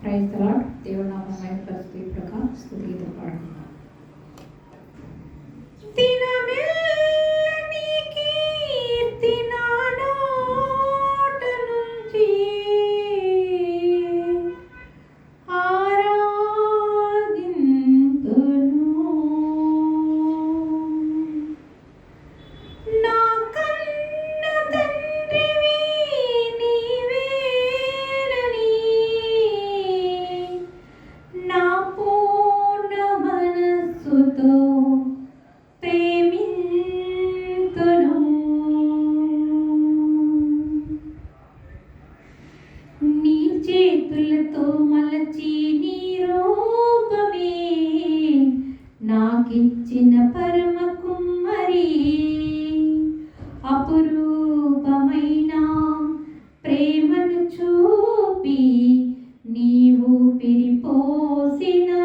Praise తలాడ్ దేవుడు నామమైన పరిస్థితులుగా స్థుతి పాడుతున్నాను కీర్తనతో మలచి నీ రూపమే నాకిచ్చిన పరమ కుమ్మరి. అపురూపమైన ప్రేమను చూపి నీవు పిరిపోసినా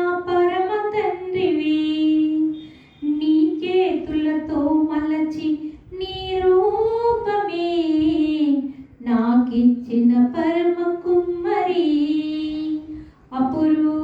Guru.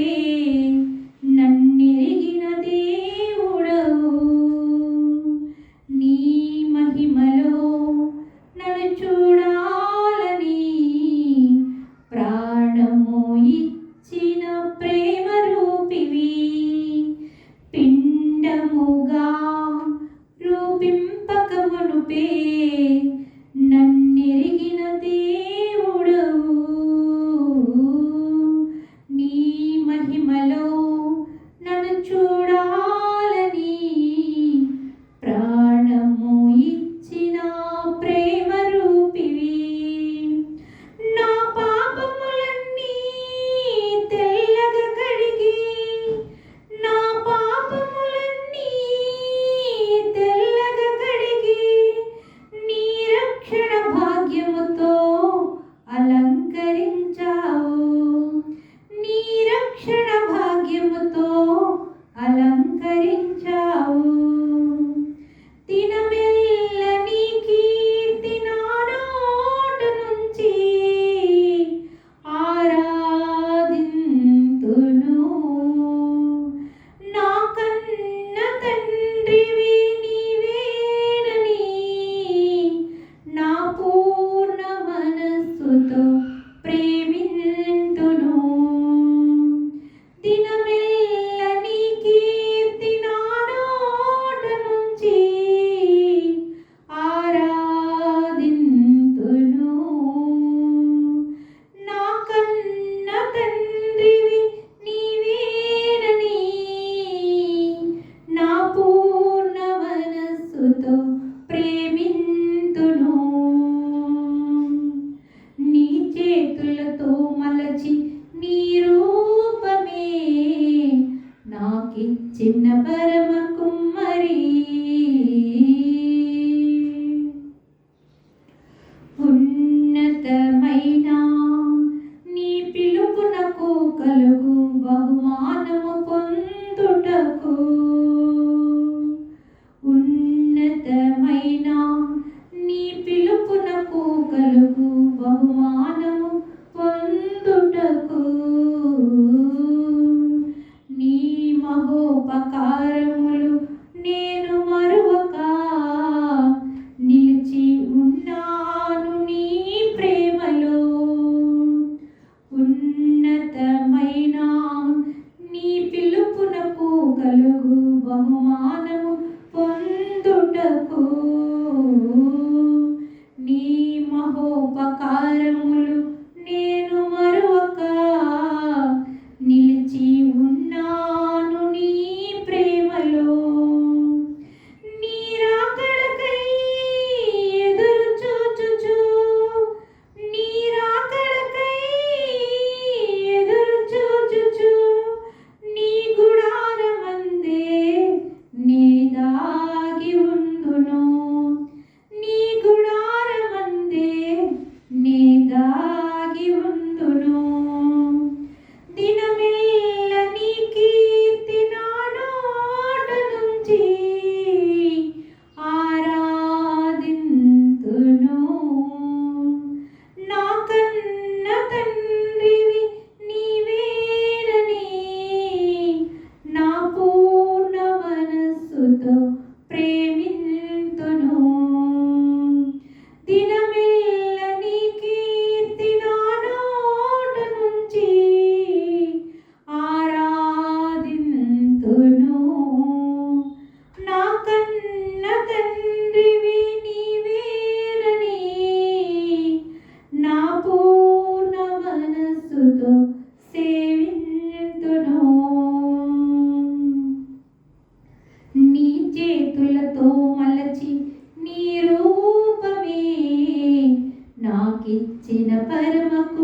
Peace. കുമ്മരീ కుండకు నీ మహోపకారములు నాకిచ్చిన పరమకు